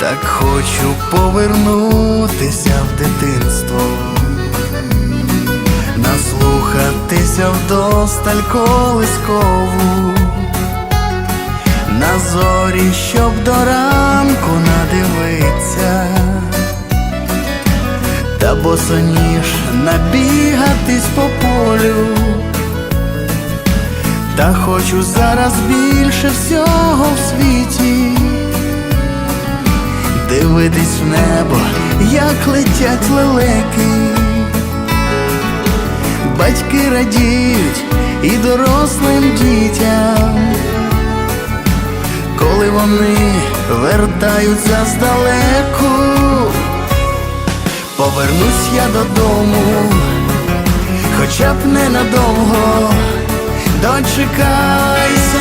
Так хочу повернутися в дитинство, наслухатися вдосталь колискову, на зорі, щоб до ранку надивиться, та босоніж набігатись по полю. Та хочу зараз більше всього в світі Дивитись в небо, як летять лелеки. Батьки радіють і дорослим дітям, коли вони вертаються здалеку, повернусь я додому, хоча б ненадовго. Дочекайся,